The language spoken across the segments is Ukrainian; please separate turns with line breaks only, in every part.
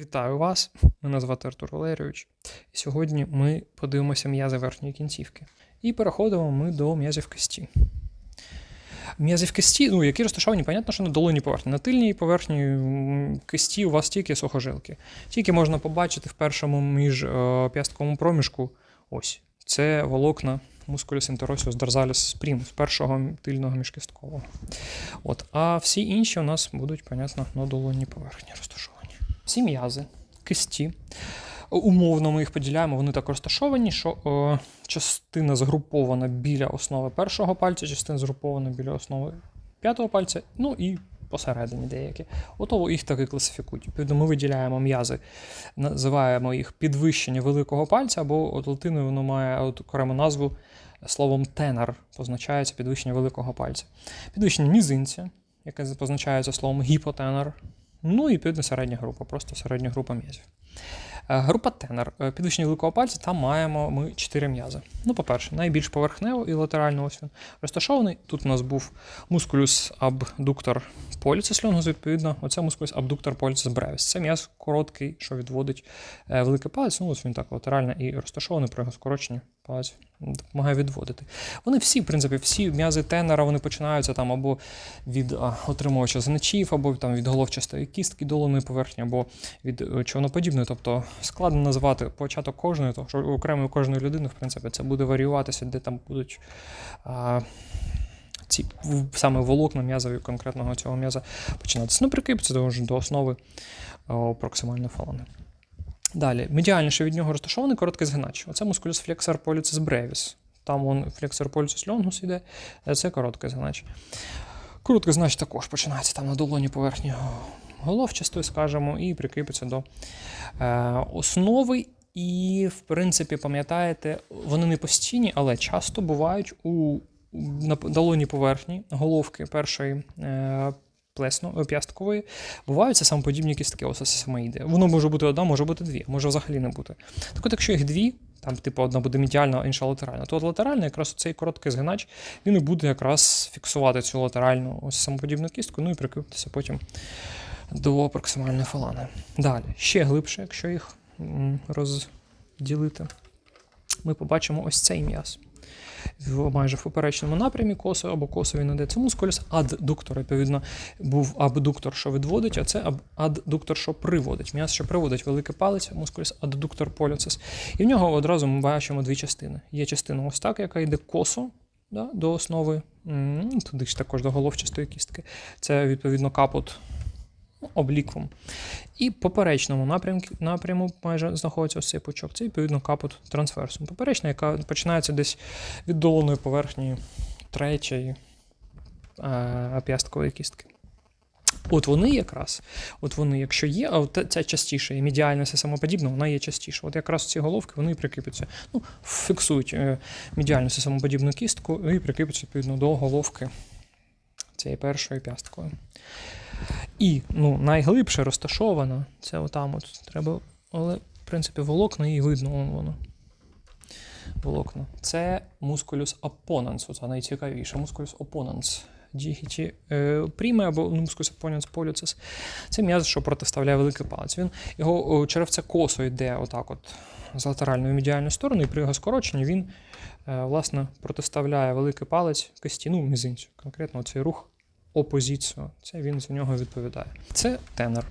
Вітаю вас! Мене звати Артур Валерійович. І сьогодні ми подивимося м'язи верхньої кінцівки. І переходимо ми до м'язів кисті. М'язи в кисті, ну, які розташовані, понятно, що на долоній поверхні. На тильній поверхні кисті у вас тільки сухожилки. Тільки можна побачити в першому між е, проміжку. Ось. Це волокна мускулюс інтеросіус dorsalis prim, з першого тильного міжкісткового. От. А всі інші у нас будуть, понятно, на долонній поверхні розташовані. Всі м'язи, кисті. Умовно ми їх поділяємо, вони так розташовані, що е, частина згрупована біля основи першого пальця, частина згрупована біля основи п'ятого пальця, ну і посередині деякі. Ото їх так і класифікують. Відповідно, ми виділяємо м'язи, називаємо їх підвищення великого пальця, або от латиною воно має окрему назву словом тенор, позначається підвищення великого пальця. Підвищення мізинця, яке позначається словом гіпотенор. Ну і відповідно середня група, просто середня група м'язів. Е, Група тенор. Е, Підвищення великого пальця, там маємо ми 4 м'язи. Ну, по-перше, найбільш поверхнево і латерально ось він розташований. Тут у нас був мускулюс абдуктор поліцис лонгус, відповідно, оце мускулюс абдуктор поліцис бревіс. Це м'яз короткий, що відводить е, великий палець. Ну, ось він так латерально і розташований при його скороченні палець допомагає відводити. Вони всі, в принципі, всі м'язи тенора вони починаються там або від а, отримувача значів, або там від головчастої кістки долоної поверхні, або від човноподібної. Тобто складно назвати початок кожної, тому що окремо кожної людини, в принципі, це буде варіюватися, де там будуть. А, ці саме волокна м'язові конкретного цього м'яза починатися. Ну, прикріпиться до, основи проксимальної фалани. Далі, медіальніше від нього розташований короткий згинач. Оце мускулюс флексор поліцис brevis. Там он флексор поліцис longus іде, це короткий згинач. Короткий згинач також починається там на долоні поверхні головчастої, скажімо, і прикріпиться до е, основи. І, в принципі, пам'ятаєте, вони не постійні, але часто бувають у на долоні поверхні головки першої е, плесно, е, п'ясткової, бувають це самоподібні кістки, ось самоїди. Воно може бути одна, може бути дві, може взагалі не бути. Так от, якщо їх дві, там, типу, одна буде медіальна, а інша латеральна, то от латеральна, якраз цей короткий згинач, він і буде якраз фіксувати цю латеральну ось самоподібну кістку, ну і прикріпитися потім до проксимальної фалани. Далі, ще глибше, якщо їх розділити, ми побачимо ось цей м'яз. В майже в поперечному напрямі косо або косовий наде. Це мускулюс аддуктор. Відповідно, був абдуктор, що відводить, а це аддуктор, що приводить. М'яз, що приводить великий палець, мускулюс аддуктор полюцис. І в нього одразу ми бачимо дві частини. Є частина ось так, яка йде косо да, до основи, туди ж також до головчастої кістки. Це відповідно капут ну, обліквом. І поперечному напрямку, напряму майже знаходиться ось цей пучок. Це відповідно капут трансверсум. Поперечна, яка починається десь від долоної поверхні третьої е, п'ясткової кістки. От вони якраз, от вони, якщо є, а от ця частіше, і медіальна все самоподібна, вона є частіше. От якраз ці головки вони прикріпляться, ну, фіксують е, медіальну все самоподібну кістку і прикріпляться відповідно до головки цієї першої п'ясткої. І ну, найглибше розташована, це отам от треба, але в принципі волокна її видно, вон воно. Волокна. Це мускулюс опоненс, це найцікавіше. Мускулюс опоненс. Дігіті е, пріме або мускулюс опоненс полюцис. Це м'яз, що протиставляє великий палець. Він його черевце косо йде отак, от з латеральної медіальної сторони, і при його скороченні він е, власне протиставляє великий палець кисті, ну, мізинцю. Конкретно цей рух опозицію. Це він за нього відповідає. Це тенор.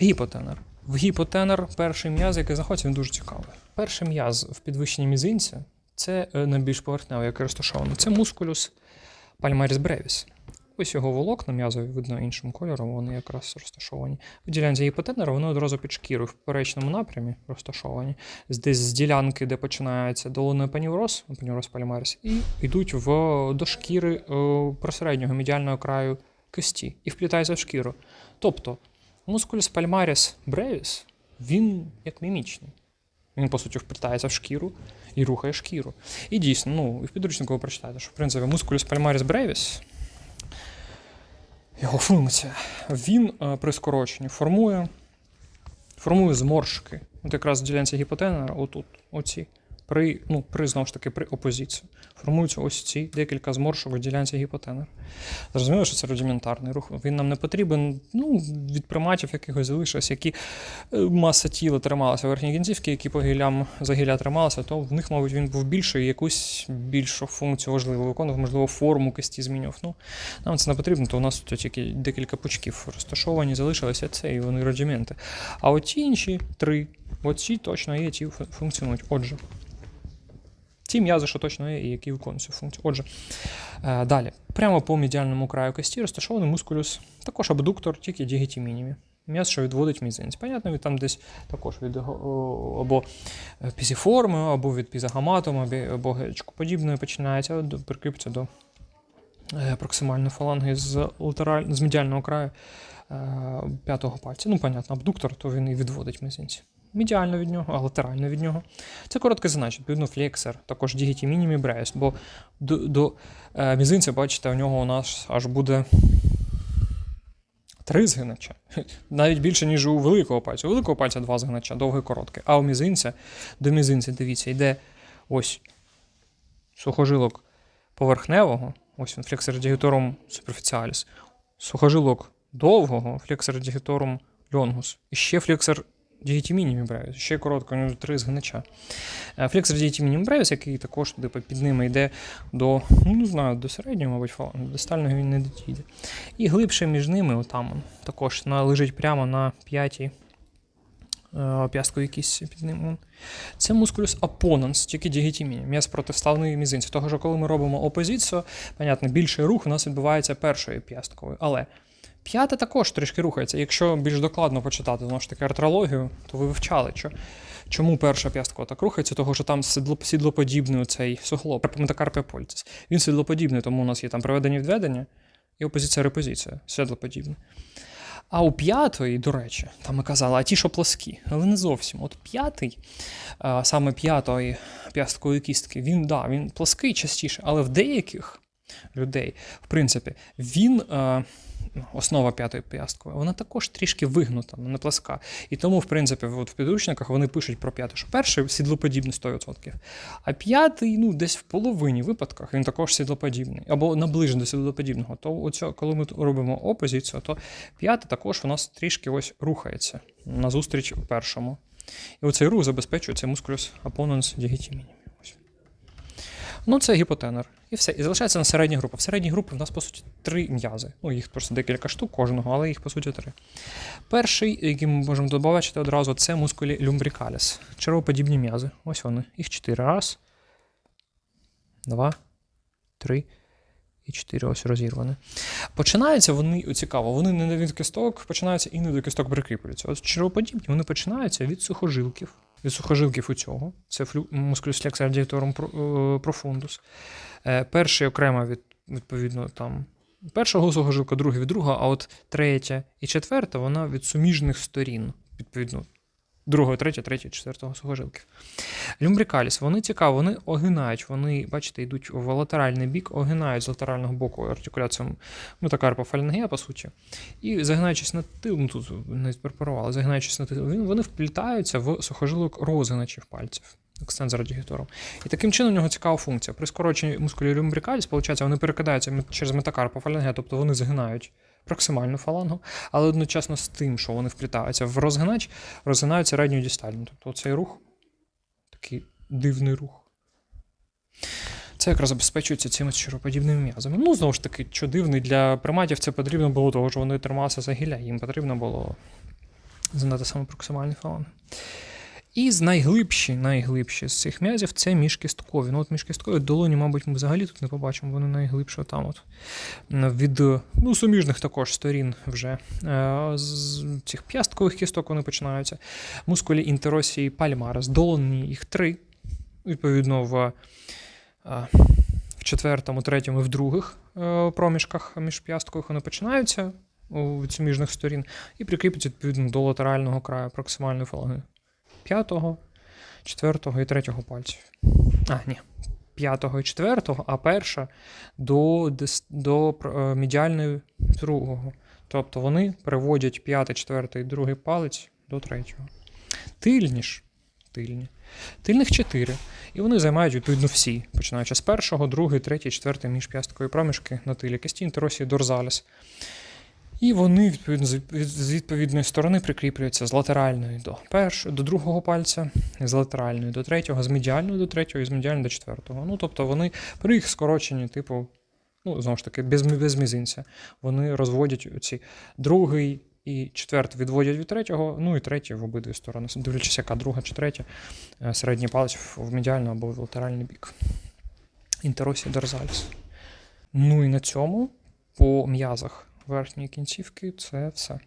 Гіпотенор. В гіпотенор перший м'яз, який знаходиться, він дуже цікавий. Перший м'яз в підвищенні мізинця це е, найбільш поверхневий, який розташований. Це мускулюс пальмаріс бревіс. Ось його волокна м'язові видно іншим кольором, вони якраз розташовані. В ділянці гіпотенора вони одразу під шкірою в поперечному напрямі розташовані. Десь з ділянки, де починається долонний панівроз, панівроз пальмаріс, і йдуть в, до шкіри е, просереднього медіального краю кисті і вплітаються в шкіру. Тобто мускулюс пальмаріс бревіс, він як мімічний. Він, по суті, вплітається в шкіру і рухає шкіру. І дійсно, ну, і в підручнику ви прочитаєте, що в принципі мускулюс пальмаріс бревіс, його функція, він е, при скороченні формує, формує зморшки. От якраз ділянці гіпотенера, отут, оці. При, ну, при знову ж таки, при опозиції. Формуються ось ці декілька зморшок в ділянці гіпотенер. Зрозуміло, що це рудиментарний рух. Він нам не потрібен ну, від приматів якихось залишилось, які е, маса тіла трималася верхні кінцівки, які по гілям за гілля трималися, то в них, мабуть, він був більший, якусь більшу функцію важливу виконував, можливо, форму кисті змінював. Ну, нам це не потрібно, то у нас тут тільки декілька пучків розташовані, залишилися це, і вони рудименти. А от ті інші три, от ці точно є, ті функціонують. Отже. Ті м'язи, що точно є, і які виконують цю функцію. Отже, е, далі. Прямо по медіальному краю кості розташований мускулюс, також абдуктор, тільки дігіті мінімі. М'яз, що відводить мізинець. Понятно, він там десь також від або пізіформи, або від пізагаматому, або, гечкоподібної починається, прикріпиться до е, проксимальної фаланги з, латераль... з медіального краю е, п'ятого пальця. Ну, понятно, абдуктор, то він і відводить мізинці. Медіально від нього, а латерально від нього. Це коротке значить, відповідно, флексор, також дігіті мінімі брейс, бо до, до е, мізинця, бачите, у нього у нас аж буде три згинача. Навіть більше, ніж у великого пальця. У великого пальця два згинача, довге коротке. А у мізинця, до мізинця, дивіться, йде ось сухожилок поверхневого, ось він флексор дігіторум superficialis, сухожилок довгого, флексор дігіторум longus, і ще флексор дігіті мінімі бревіс, ще коротко, три згинача. Е, Флексор дігіті мінімі бревіс, який також туди під ними йде до, ну не знаю, до середнього, мабуть, фалангу, до дистального він не дійде. І глибше між ними, отам, також на, лежить прямо на п'ятій е, п'ястковій кісті під ним. Це мускулюс апоненс, тільки дігітімія, м'яз протиставної мізинця. Того що коли ми робимо опозицію, понятно, більший рух у нас відбувається першою п'ястковою. Але п'ята також трішки рухається. Якщо більш докладно почитати знову ж таки артрологію, то ви вивчали, що, чому перша п'ясткова так рухається, того що там сідлоподібний цей суглоб, метакарпія польцис. Він сідлоподібний, тому у нас є там проведення відведення і опозиція репозиція, сідлоподібне. А у п'ятої, до речі, там ми казали, а ті, що плоскі, але не зовсім. От п'ятий, саме п'ятої п'ясткової кістки, він, да, він плоский частіше, але в деяких людей, в принципі, він. Основа п'ятої п'ясткової, вона також трішки вигнута, не пласка. І тому, в принципі, от в підручниках вони пишуть про п'яту, що перший сідлоподібний 100%, а п'ятий, ну, десь в половині випадках він також сідлоподібний, або наближений до сідлоподібного. То оця, коли ми робимо опозицію, то п'ятий також у нас трішки ось рухається назустріч першому. І оцей рух забезпечує цей мускулюс апоненс дігітіміні. Ну, це гіпотенер. І все. І залишається на середня група. В середній групі в нас, по суті, три м'язи. Ну, їх просто декілька штук кожного, але їх, по суті, три. Перший, який ми можемо добавити одразу, це мускулі люмбрикаліс. Червоподібні м'язи. Ось вони. Їх чотири. Раз, два, три і чотири. Ось розірвані. Починаються вони, цікаво, вони не від кісток, починаються і не до кісток прикріплюються. От червоподібні вони починаються від сухожилків. Від сухожилків у цього. Це мускулюс digitorum профундус. е, profundus. Е, Перший окремо від, відповідно, там першого сухожилка, другий від другого, а от третя і четверта вона від суміжних сторін, відповідно, другого, третього, третього, четвертого сухожилків. Люмбрикаліс, вони цікаво, вони огинають, вони, бачите, йдуть в латеральний бік, огинають з латерального боку артикуляцією метакарпофальнгея, по суті. І загинаючись на тил, ну тут не перпорували, загинаючись на тил, вони вплітаються в сухожилок розгиначів пальців. Екстензора дігітору. І таким чином у нього цікава функція. При скороченні мускулів люмбрикаліс, виходить, вони перекидаються через метакарпофальнгея, тобто вони згинають проксимальну фалангу, але одночасно з тим, що вони вплітаються в розгинач, розгинають середню дістальну. Тобто цей рух такий дивний рух. Це якраз забезпечується цими щироподібними м'язами. Ну, знову ж таки, що дивний для приматів це потрібно було, того що вони трималися за гілля, їм потрібно було знати саме проксимальні фаланги. І з найглибші, найглибші з цих м'язів це міжкісткові. Ну, от міжкісткові долоні, мабуть, ми взагалі тут не побачимо, вони найглибше там от. Від ну, суміжних також сторін вже е, з цих п'ясткових кісток вони починаються. Мускулі інтеросії пальмарес, долоні їх три. Відповідно, в, е, в четвертому, третьому і в других е, проміжках між п'ясткових вони починаються від суміжних сторін і прикріпляться відповідно до латерального краю проксимальної фаланги п'ятого, четвертого і третього пальців. А, ні. П'ятого і четвертого, а перша до, до е, медіальної другого. Тобто вони переводять п'ятий, четвертий і другий палець до третього. Тильні ж, тильні. Тильних 4. І вони займають відповідно всі, починаючи з першого, другий, третій, четвертий міжп'ясткові проміжки на тилі кисті, інтеросії, дорзаліс. І вони з відповідної сторони прикріплюються з латеральної до першого, до другого пальця, з латеральної до третього, з медіальної до третього і з медіальної до четвертого. Ну тобто вони при їх скороченні, типу, ну знову ж таки, без, без мізинця. Вони розводять ці другий і четвертий відводять від третього, ну і третій в обидві сторони, дивлячись, яка друга чи третя, е, середній палець в медіальну або в латеральний бік. Інтеросі дорзаліс. Ну і на цьому по м'язах верхньої кінцівки це все.